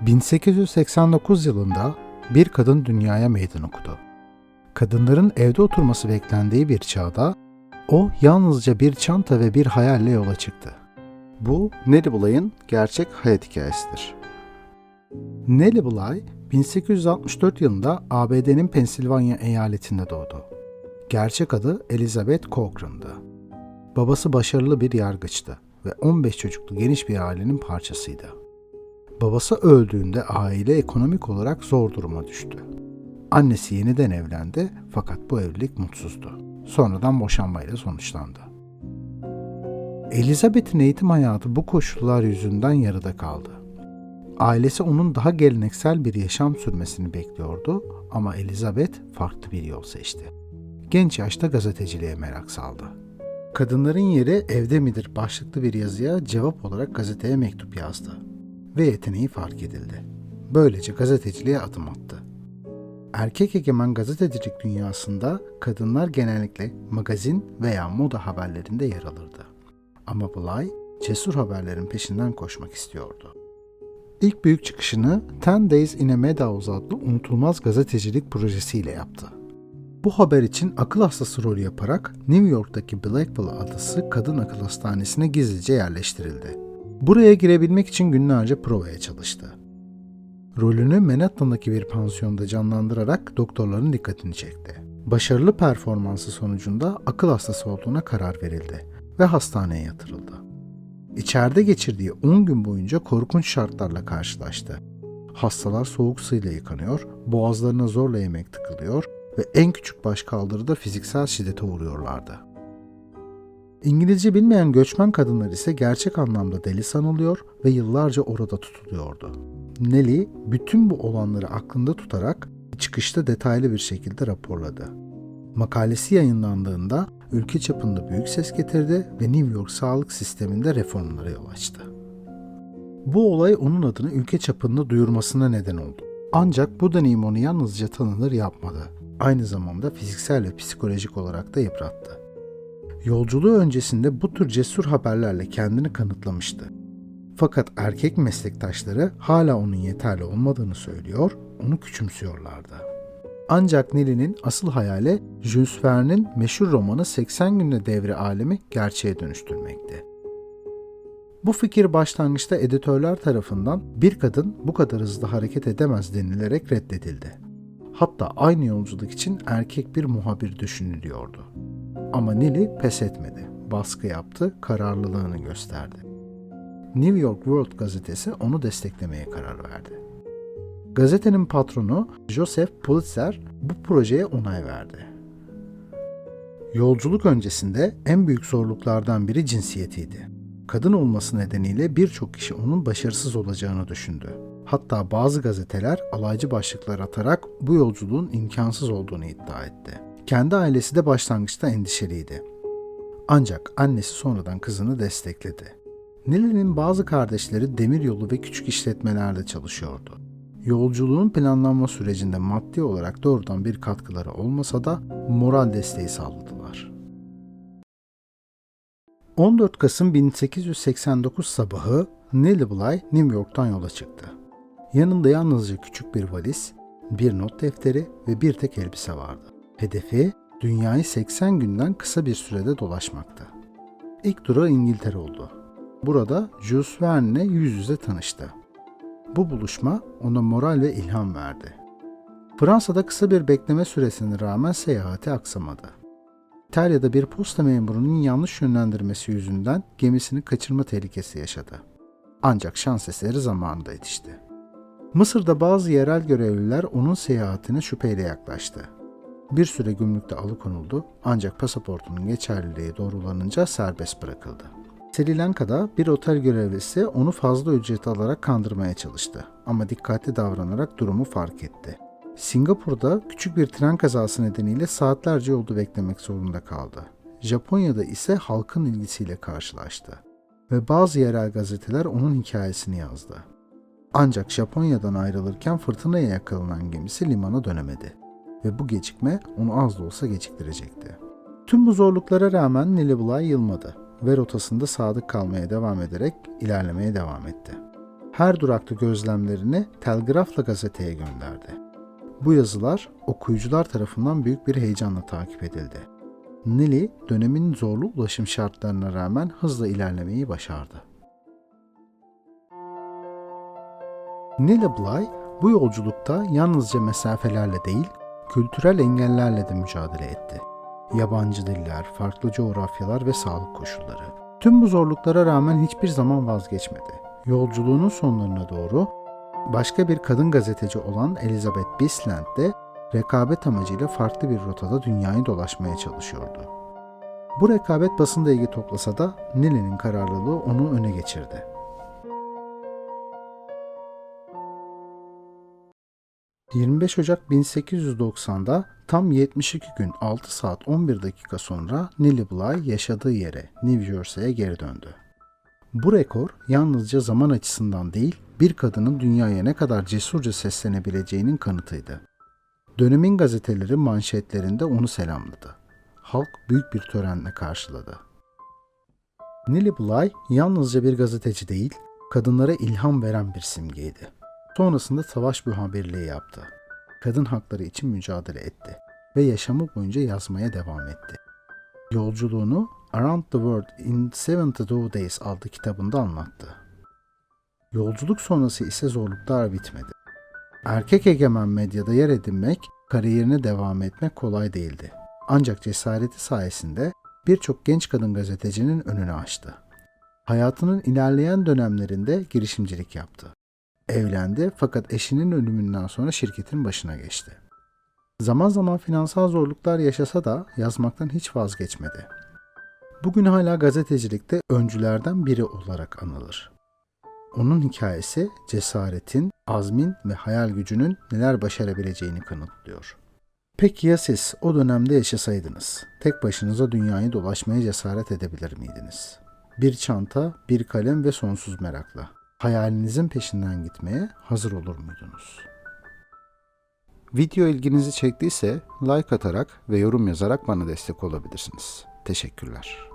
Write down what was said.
1889 yılında bir kadın dünyaya meydan okudu. Kadınların evde oturması beklendiği bir çağda o yalnızca bir çanta ve bir hayalle yola çıktı. Bu Nellie Bly'ın gerçek hayat hikayesidir. Nellie Bly 1864 yılında ABD'nin Pensilvanya eyaletinde doğdu. Gerçek adı Elizabeth Cochran'dı. Babası başarılı bir yargıçtı ve 15 çocuklu geniş bir ailenin parçasıydı. Babası öldüğünde aile ekonomik olarak zor duruma düştü. Annesi yeniden evlendi fakat bu evlilik mutsuzdu. Sonradan boşanmayla sonuçlandı. Elizabeth'in eğitim hayatı bu koşullar yüzünden yarıda kaldı. Ailesi onun daha geleneksel bir yaşam sürmesini bekliyordu ama Elizabeth farklı bir yol seçti. Genç yaşta gazeteciliğe merak saldı. Kadınların yeri evde midir başlıklı bir yazıya cevap olarak gazeteye mektup yazdı ve yeteneği fark edildi. Böylece gazeteciliğe adım attı. Erkek egemen gazetecilik dünyasında kadınlar genellikle magazin veya moda haberlerinde yer alırdı. Ama Bly cesur haberlerin peşinden koşmak istiyordu. İlk büyük çıkışını Ten Days in a Meadows adlı unutulmaz gazetecilik projesiyle yaptı. Bu haber için akıl hastası rolü yaparak New York'taki Blackwell Adası Kadın Akıl Hastanesi'ne gizlice yerleştirildi. Buraya girebilmek için günlerce provaya çalıştı. Rolünü Manhattan'daki bir pansiyonda canlandırarak doktorların dikkatini çekti. Başarılı performansı sonucunda akıl hastası olduğuna karar verildi ve hastaneye yatırıldı. İçeride geçirdiği 10 gün boyunca korkunç şartlarla karşılaştı. Hastalar soğuk suyla yıkanıyor, boğazlarına zorla yemek tıkılıyor ve en küçük baş kaldırıda fiziksel şiddete uğruyorlardı. İngilizce bilmeyen göçmen kadınlar ise gerçek anlamda deli sanılıyor ve yıllarca orada tutuluyordu. Nelly bütün bu olanları aklında tutarak çıkışta detaylı bir şekilde raporladı. Makalesi yayınlandığında ülke çapında büyük ses getirdi ve New York sağlık sisteminde reformlara yol açtı. Bu olay onun adını ülke çapında duyurmasına neden oldu. Ancak bu deneyim onu yalnızca tanınır yapmadı. Aynı zamanda fiziksel ve psikolojik olarak da yıprattı. Yolculuğu öncesinde bu tür cesur haberlerle kendini kanıtlamıştı. Fakat erkek meslektaşları hala onun yeterli olmadığını söylüyor, onu küçümsüyorlardı. Ancak Nellie'nin asıl hayali Jules Verne'in meşhur romanı 80 günde devri alemi gerçeğe dönüştürmekti. Bu fikir başlangıçta editörler tarafından bir kadın bu kadar hızlı hareket edemez denilerek reddedildi. Hatta aynı yolculuk için erkek bir muhabir düşünülüyordu. Ama Nellie pes etmedi. Baskı yaptı, kararlılığını gösterdi. New York World gazetesi onu desteklemeye karar verdi. Gazetenin patronu Joseph Pulitzer bu projeye onay verdi. Yolculuk öncesinde en büyük zorluklardan biri cinsiyetiydi. Kadın olması nedeniyle birçok kişi onun başarısız olacağını düşündü. Hatta bazı gazeteler alaycı başlıklar atarak bu yolculuğun imkansız olduğunu iddia etti. Kendi ailesi de başlangıçta endişeliydi. Ancak annesi sonradan kızını destekledi. Nellie'nin bazı kardeşleri demiryolu ve küçük işletmelerde çalışıyordu. Yolculuğun planlanma sürecinde maddi olarak doğrudan bir katkıları olmasa da moral desteği sağladılar. 14 Kasım 1889 sabahı Nellie Bly New York'tan yola çıktı. Yanında yalnızca küçük bir valiz, bir not defteri ve bir tek elbise vardı. Hedefi dünyayı 80 günden kısa bir sürede dolaşmaktı. İlk durağı İngiltere oldu. Burada Jules Verne'le yüz yüze tanıştı. Bu buluşma ona moral ve ilham verdi. Fransa'da kısa bir bekleme süresine rağmen seyahati aksamadı. İtalya'da bir posta memurunun yanlış yönlendirmesi yüzünden gemisini kaçırma tehlikesi yaşadı. Ancak şans eseri zamanında yetişti. Mısır'da bazı yerel görevliler onun seyahatine şüpheyle yaklaştı. Bir süre gümrükte alıkonuldu ancak pasaportunun geçerliliği doğrulanınca serbest bırakıldı. Sri Lanka'da bir otel görevlisi onu fazla ücret alarak kandırmaya çalıştı ama dikkatli davranarak durumu fark etti. Singapur'da küçük bir tren kazası nedeniyle saatlerce yolda beklemek zorunda kaldı. Japonya'da ise halkın ilgisiyle karşılaştı ve bazı yerel gazeteler onun hikayesini yazdı. Ancak Japonya'dan ayrılırken fırtınaya yakalanan gemisi limana dönemedi ve bu gecikme onu az da olsa geciktirecekti. Tüm bu zorluklara rağmen Nilibulay yılmadı ve rotasında sadık kalmaya devam ederek ilerlemeye devam etti. her durakta gözlemlerini telgrafla gazeteye gönderdi. Bu yazılar okuyucular tarafından büyük bir heyecanla takip edildi. Nili dönemin zorlu ulaşım şartlarına rağmen hızla ilerlemeyi başardı. Nili Bly bu yolculukta yalnızca mesafelerle değil, kültürel engellerle de mücadele etti. Yabancı diller, farklı coğrafyalar ve sağlık koşulları. Tüm bu zorluklara rağmen hiçbir zaman vazgeçmedi. Yolculuğunun sonlarına doğru başka bir kadın gazeteci olan Elizabeth Bisland de rekabet amacıyla farklı bir rotada dünyayı dolaşmaya çalışıyordu. Bu rekabet basında ilgi toplasa da Nili'nin kararlılığı onu öne geçirdi. ...25 Ocak 1890'da tam 72 gün 6 saat 11 dakika sonra Nili Bly yaşadığı yere New Jersey'ye geri döndü. Bu rekor yalnızca zaman açısından değil, bir kadının dünyaya ne kadar cesurca seslenebileceğinin kanıtıydı. Dönemin gazeteleri manşetlerinde onu selamladı. Halk büyük bir törenle karşıladı. Nili Bly yalnızca bir gazeteci değil, kadınlara ilham veren bir simgeydi. Sonrasında savaş muhabirliği yaptı. Kadın hakları için mücadele etti ve yaşamı boyunca yazmaya devam etti. Yolculuğunu Around the World in 72 Days adlı kitabında anlattı. Yolculuk sonrası ise zorluklar bitmedi. Erkek egemen medyada yer edinmek, kariyerine devam etmek kolay değildi. Ancak cesareti sayesinde birçok genç kadın gazetecinin önünü açtı. Hayatının ilerleyen dönemlerinde girişimcilik yaptı. Evlendi fakat eşinin ölümünden sonra şirketin başına geçti. Zaman zaman finansal zorluklar yaşasa da yazmaktan hiç vazgeçmedi. Bugün hala gazetecilikte öncülerden biri olarak anılır. Onun hikayesi cesaretin, azmin ve hayal gücünün neler başarabileceğini kanıtlıyor. Peki ya siz o dönemde yaşasaydınız? Tek başınıza dünyayı dolaşmaya cesaret edebilir miydiniz? Bir çanta, bir kalem ve sonsuz merakla. Hayalinizin peşinden gitmeye hazır olur muydunuz? Video ilginizi çektiyse like atarak ve yorum yazarak bana destek olabilirsiniz. Teşekkürler.